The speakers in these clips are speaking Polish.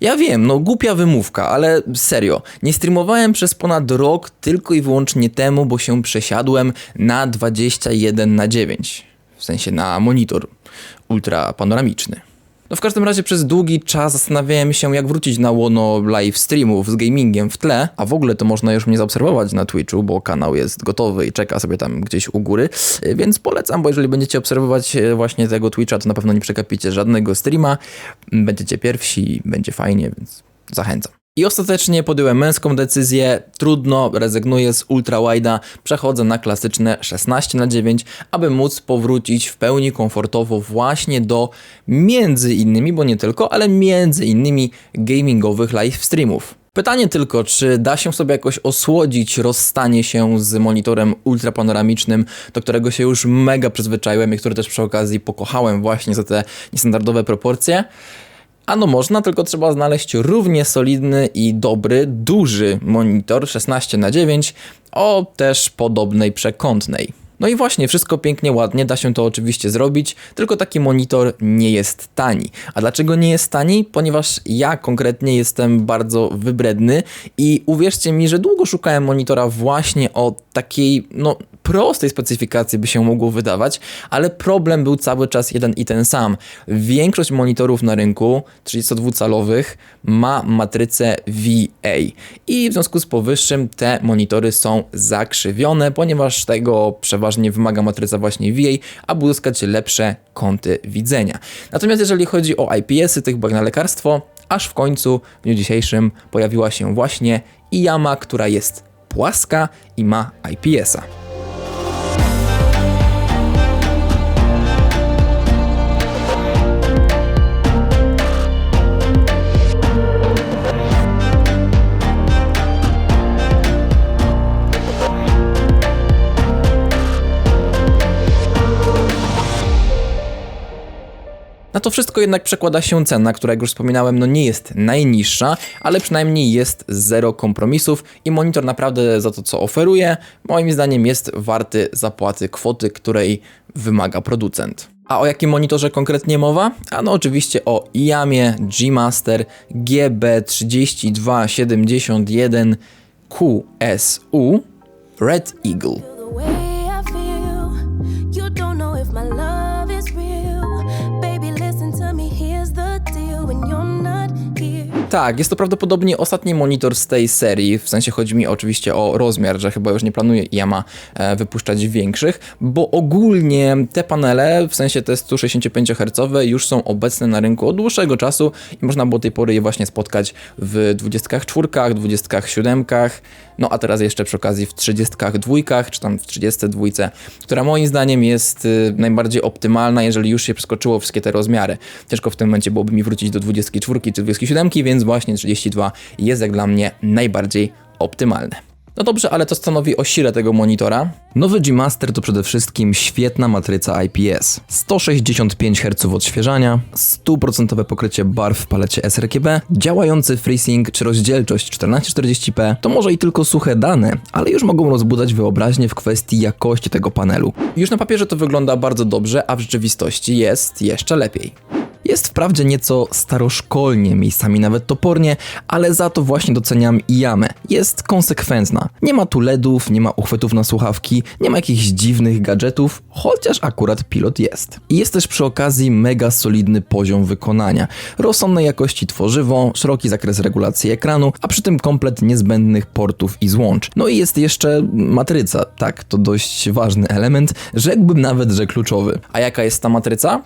Ja wiem, no głupia wymówka, ale serio, nie streamowałem przez ponad rok tylko i wyłącznie temu, bo się przesiadłem na 21 na 9. W sensie na monitor ultra panoramiczny. No w każdym razie przez długi czas zastanawiałem się, jak wrócić na łono live streamów z gamingiem w tle, a w ogóle to można już mnie zaobserwować na Twitchu, bo kanał jest gotowy i czeka sobie tam gdzieś u góry, Y, więc polecam, bo jeżeli będziecie obserwować e, właśnie tego Twitcha, to na pewno nie przegapicie żadnego streama, będziecie pierwsi, będzie fajnie, więc zachęcam. I ostatecznie podjąłem męską decyzję, trudno, rezygnuję z ultrawide'a, przechodzę na klasyczne 16 na 9, aby móc powrócić w pełni komfortowo właśnie do między innymi, bo nie tylko, ale między innymi gamingowych live streamów. Pytanie tylko, czy da się sobie jakoś osłodzić rozstanie się z monitorem ultrapanoramicznym, do którego się już mega przyzwyczaiłem i który też przy okazji pokochałem właśnie za te niestandardowe proporcje? Ano można, tylko trzeba znaleźć równie solidny i dobry, duży monitor 16 na 9 o też podobnej przekątnej. No i właśnie, wszystko pięknie, ładnie, da się to oczywiście zrobić, tylko taki monitor nie jest tani. A dlaczego nie jest tani? Ponieważ ja konkretnie jestem bardzo wybredny i uwierzcie mi, że długo szukałem monitora właśnie o takiej, no, prostej specyfikacji by się mogło wydawać, ale problem był cały czas jeden i ten sam. Większość monitorów na rynku 32-calowych ma matrycę VA i w związku z powyższym te monitory są zakrzywione, ponieważ tego przeważnie wymaga matryca właśnie VA, aby uzyskać lepsze kąty widzenia. Natomiast jeżeli chodzi o IPS-y, tych jak na lekarstwo, aż w końcu w dniu dzisiejszym pojawiła się właśnie IAMA, która jest płaska i ma IPS-a. Na to wszystko jednak przekłada się cena, która jak już wspominałem, no nie jest najniższa, ale przynajmniej jest zero kompromisów i monitor naprawdę za to, co oferuje, moim zdaniem jest warty zapłaty kwoty, której wymaga producent. A o jakim monitorze konkretnie mowa? A no oczywiście o IAMie G-Master GB3271 QSU Red Eagle. Tak, jest to prawdopodobnie ostatni monitor z tej serii, w sensie chodzi mi oczywiście o rozmiar, że chyba już nie planuje Yama e, wypuszczać większych, bo ogólnie te panele, w sensie te 165 Hz już są obecne na rynku od dłuższego czasu i można było do tej pory je właśnie spotkać w 24, 27, no a teraz jeszcze przy okazji w 32, czy tam w 32, która moim zdaniem jest y, najbardziej optymalna, jeżeli już się przeskoczyło wszystkie te rozmiary. Ciężko w tym momencie byłoby mi wrócić do 24 czy 27, więc właśnie 32 jest jak dla mnie najbardziej optymalne. No dobrze, ale to stanowi o sile tego monitora. Nowy G-Master to przede wszystkim świetna matryca IPS. 165 Hz odświeżania, 100% pokrycie barw w palecie sRGB, działający FreeSync czy rozdzielczość 1440p to może i tylko suche dane, ale już mogą rozbudzać wyobraźnię w kwestii jakości tego panelu. Już na papierze to wygląda bardzo dobrze, a w rzeczywistości jest jeszcze lepiej. Jest wprawdzie nieco staroszkolnie, miejscami nawet topornie, ale za to właśnie doceniam Iamę. Jest konsekwentna. Nie ma tu LEDów, nie ma uchwytów na słuchawki, nie ma jakichś dziwnych gadżetów, chociaż akurat pilot jest. I jest też przy okazji mega solidny poziom wykonania. Rozsądnej jakości tworzywo, szeroki zakres regulacji ekranu, a przy tym komplet niezbędnych portów i złącz. No i jest jeszcze matryca, tak, to dość ważny element, rzekłbym nawet, że kluczowy. A jaka jest ta matryca?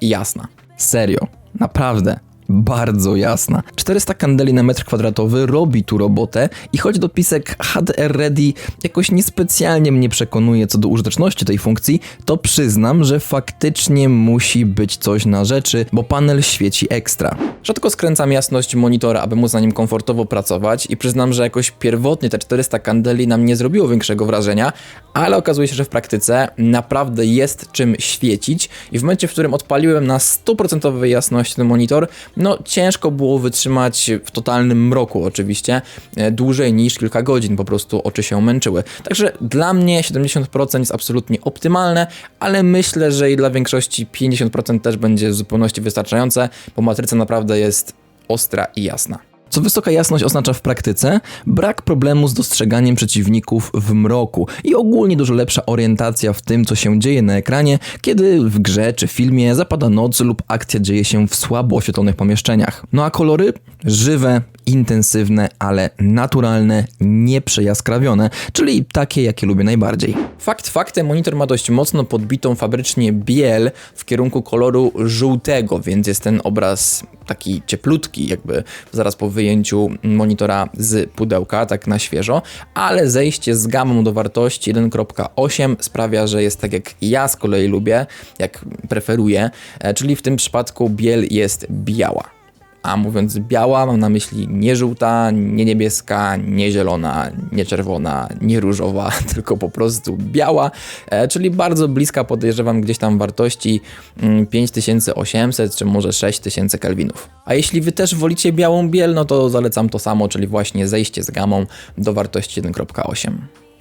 Jasna. Serio, naprawdę. Bardzo jasna. 400 kandeli na metr kwadratowy robi tu robotę i choć dopisek HDR Ready jakoś niespecjalnie mnie przekonuje co do użyteczności tej funkcji, to przyznam, że faktycznie musi być coś na rzeczy, bo panel świeci ekstra. Rzadko skręcam jasność monitora, aby móc na nim komfortowo pracować i przyznam, że jakoś pierwotnie te 400 kandeli na mnie nie zrobiło większego wrażenia, ale okazuje się, że w praktyce naprawdę jest czym świecić i w momencie, w którym odpaliłem na 100% jasności ten monitor, no ciężko było wytrzymać w totalnym mroku oczywiście, e, dłużej niż kilka godzin, po prostu oczy się męczyły. Także dla mnie 70% jest absolutnie optymalne, ale myślę, że i dla większości 50% też będzie w zupełności wystarczające, bo matryca naprawdę jest ostra i jasna. Co wysoka jasność oznacza w praktyce? Brak problemu z dostrzeganiem przeciwników w mroku i ogólnie dużo lepsza orientacja w tym, co się dzieje na ekranie, kiedy w grze czy filmie zapada noc lub akcja dzieje się w słabo oświetlonych pomieszczeniach. No a kolory? Żywe, intensywne, ale naturalne, nieprzejaskrawione, czyli takie, jakie lubię najbardziej. Fakt faktem, monitor ma dość mocno podbitą fabrycznie biel w kierunku koloru żółtego, więc jest ten obraz taki cieplutki, jakby zaraz po wyjęciu monitora z pudełka, tak na świeżo, ale zejście z gamą do wartości 1.8 sprawia, że jest tak jak ja z kolei lubię, jak preferuję, e, czyli w tym przypadku biel jest biała. A mówiąc biała, mam na myśli nie żółta, nie niebieska, nie zielona, nie czerwona, nie różowa, tylko po prostu biała, e, czyli bardzo bliska podejrzewam gdzieś tam wartości mm, 5800 czy może 6000 kelwinów. A jeśli wy też wolicie białą biel, no to zalecam to samo, czyli właśnie zejście z gamą do wartości 1.8.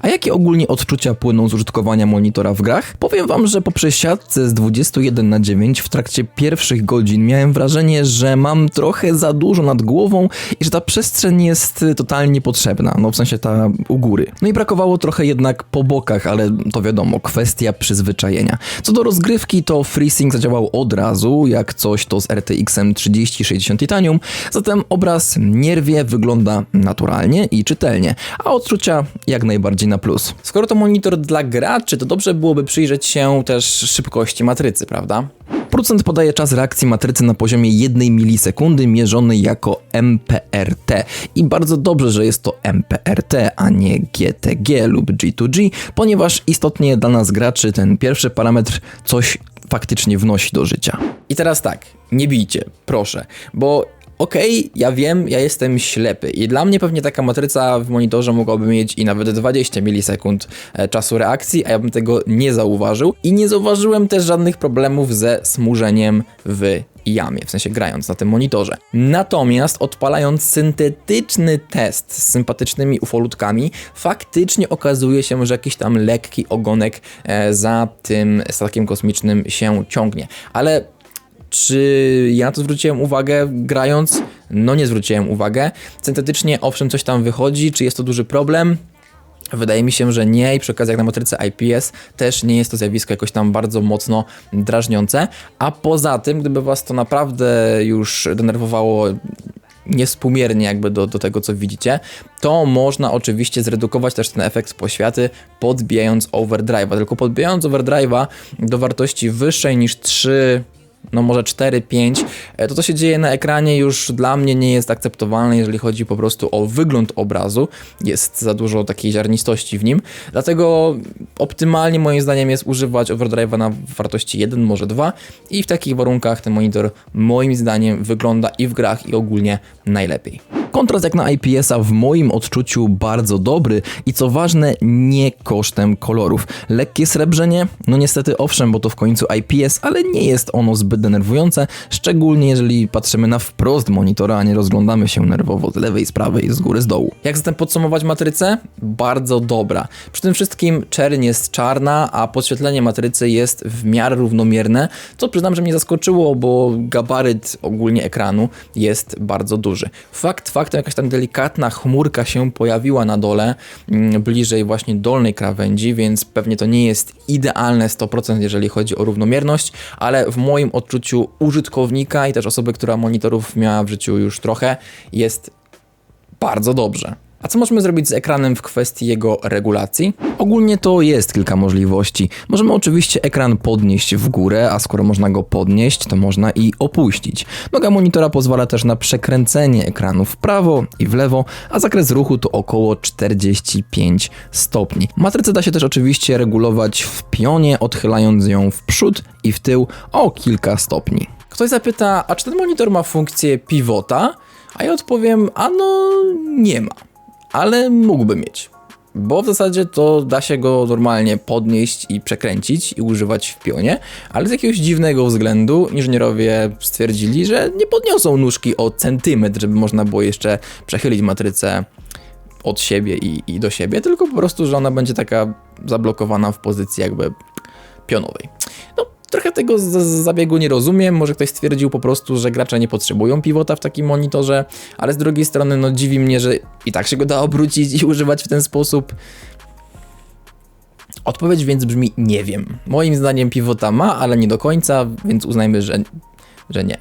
A jakie ogólnie odczucia płyną z użytkowania monitora w grach? Powiem wam, że po przesiadce z 21 na 9 w trakcie pierwszych godzin miałem wrażenie, że mam trochę za dużo nad głową i że ta przestrzeń jest y, totalnie niepotrzebna, no w sensie ta u góry. No i brakowało trochę jednak po bokach, ale to wiadomo, kwestia przyzwyczajenia. Co do rozgrywki, to FreeSync zadziałał od razu, jak coś to z RTX-em 3060 Titanium, zatem obraz nie rwie, wygląda naturalnie i czytelnie, a odczucia jak najbardziej na plus. Skoro to monitor dla graczy, to dobrze byłoby przyjrzeć się też szybkości matrycy, prawda? Producent podaje czas reakcji matrycy na poziomie 1 milisekundy mierzony jako MPRT. I bardzo dobrze, że jest to MPRT, a nie GTG lub G2G, ponieważ istotnie dla nas graczy ten pierwszy parametr coś faktycznie wnosi do życia. I teraz tak, nie bijcie, proszę, bo Okej, ja wiem, ja jestem ślepy i dla mnie pewnie taka matryca w monitorze mogłaby mieć i nawet 20 milisekund e, czasu reakcji, a ja bym tego nie zauważył i nie zauważyłem też żadnych problemów ze smurzeniem w jamie, w sensie grając na tym monitorze. Natomiast odpalając syntetyczny test z sympatycznymi ufolutkami, faktycznie okazuje się, że jakiś tam lekki ogonek e, za tym statkiem kosmicznym się ciągnie. Ale czy ja na to zwróciłem uwagę grając? No nie zwróciłem uwagę. Syntetycznie owszem coś tam wychodzi, czy jest to duży problem? Wydaje mi się, że nie i przy okazji jak na matryce IPS też nie jest to zjawisko jakoś tam bardzo mocno drażniące, a poza tym, gdyby was to naprawdę już denerwowało niespółmiernie jakby do, do tego, co widzicie, to można oczywiście zredukować też ten efekt poświaty podbijając overdrive'a, tylko podbijając overdrive'a do wartości wyższej niż 3 no może 4-5, e, to co się dzieje na ekranie już dla mnie nie jest akceptowalne, jeżeli chodzi po prostu o wygląd obrazu. Jest za dużo takiej ziarnistości w nim. Dlatego optymalnie moim zdaniem jest używać overdrive'a na wartości 1, może 2 i w takich warunkach ten monitor moim zdaniem wygląda i w grach i ogólnie najlepiej. Kontrast jak na IPS-a w moim odczuciu bardzo dobry i co ważne, nie kosztem kolorów. Lekkie srebrzenie? No niestety owszem, bo to w końcu IPS, ale nie jest ono zbyt denerwujące, szczególnie jeżeli patrzymy na wprost monitora, a nie rozglądamy się nerwowo z lewej, z prawej, z góry, z dołu. Jak zatem podsumować matrycę? Bardzo dobra. Przy tym wszystkim czerń jest czarna, a podświetlenie matrycy jest w miarę równomierne, co przyznam, że mnie zaskoczyło, bo gabaryt ogólnie ekranu jest bardzo duży. Fakt, fakt faktem jakaś tam delikatna chmurka się pojawiła na dole, mm, bliżej właśnie dolnej krawędzi, więc pewnie to nie jest idealne 100%, jeżeli chodzi o równomierność, ale w moim odczuciu użytkownika i też osoby, która monitorów miała w życiu już trochę, jest bardzo dobrze. A co możemy zrobić z ekranem w kwestii jego regulacji? Ogólnie to jest kilka możliwości. Możemy oczywiście ekran podnieść w górę, a skoro można go podnieść, to można i opuścić. Noga monitora pozwala też na przekręcenie ekranu w prawo i w lewo, a zakres ruchu to około 45 stopni. Matrycę da się też oczywiście regulować w pionie, odchylając ją w przód i w tył o kilka stopni. Ktoś zapyta, a czy ten monitor ma funkcję pivota? A ja odpowiem, a no nie ma ale mógłby mieć. Bo w zasadzie to da się go normalnie podnieść i przekręcić i używać w pionie, ale z jakiegoś dziwnego względu inżynierowie stwierdzili, że nie podniosą nóżki o centymetr, żeby można było jeszcze przechylić matrycę od siebie i, i do siebie, tylko po prostu, że ona będzie taka zablokowana w pozycji jakby pionowej. No, Trochę tego z- z zabiegu nie rozumiem, może ktoś stwierdził po prostu, że gracze nie potrzebują pivota w takim monitorze, ale z drugiej strony no dziwi mnie, że i tak się go da obrócić i używać w ten sposób. Odpowiedź więc brzmi nie wiem. Moim zdaniem pivota ma, ale nie do końca, więc uznajmy, że, że nie.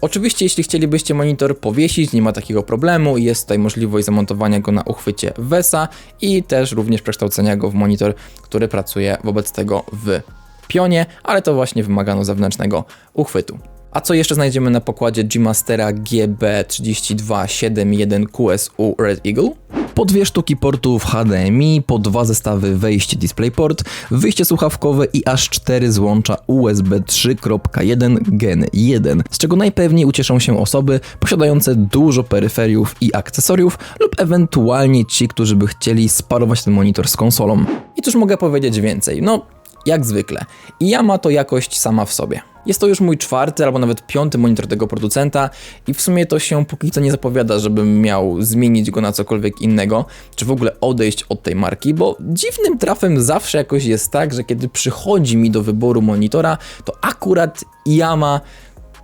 Oczywiście, jeśli chcielibyście monitor powiesić, nie ma takiego problemu. Jest tutaj możliwość zamontowania go na uchwycie VESA i też również przekształcenia go w monitor, który pracuje wobec tego w pionie, ale to właśnie wymagano zewnętrznego uchwytu. A co jeszcze znajdziemy na pokładzie G-Mastera GB3271QSU Red Eagle? Po dwie sztuki portów HDMI, po dwa zestawy wejść DisplayPort, wyjście słuchawkowe i aż cztery złącza USB 3.1 Gen 1, z czego najpewniej ucieszą się osoby posiadające dużo peryferiów i akcesoriów lub ewentualnie ci, którzy by chcieli sparować ten monitor z konsolą. I cóż mogę powiedzieć więcej? No, jak zwykle. I ja ma to jakość sama w sobie. Jest to już mój czwarty albo nawet piąty monitor tego producenta i w sumie to się póki co nie zapowiada, żebym miał zmienić go na cokolwiek innego, czy w ogóle odejść od tej marki, bo dziwnym trafem zawsze jakoś jest tak, że kiedy przychodzi mi do wyboru monitora, to akurat Yama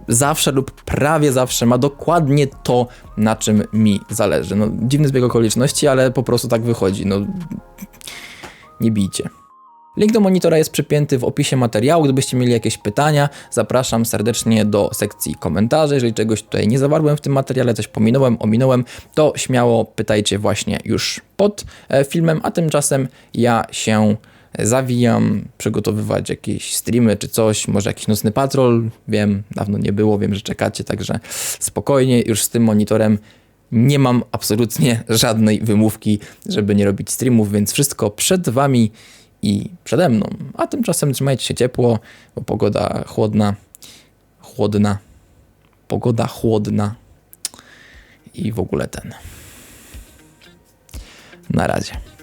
zawsze lub prawie zawsze ma dokładnie to, na czym mi zależy. No, dziwny zbieg okoliczności, ale po prostu tak wychodzi. No, nie bijcie. Link do monitora jest przypięty w opisie materiału. Gdybyście mieli jakieś pytania, zapraszam serdecznie do sekcji komentarzy. Jeżeli czegoś tutaj nie zawarłem w tym materiale, coś pominąłem, ominąłem, to śmiało pytajcie właśnie już pod e, filmem, a tymczasem ja się zawijam, przygotowywać jakieś streamy czy coś, może jakiś nocny patrol, wiem, dawno nie było, wiem, że czekacie, także spokojnie, już z tym monitorem nie mam absolutnie żadnej wymówki, żeby nie robić streamów, więc wszystko przed wami i przede mną. A tymczasem trzymajcie się ciepło, bo pogoda chłodna, chłodna, pogoda chłodna i w ogóle ten. Na razie.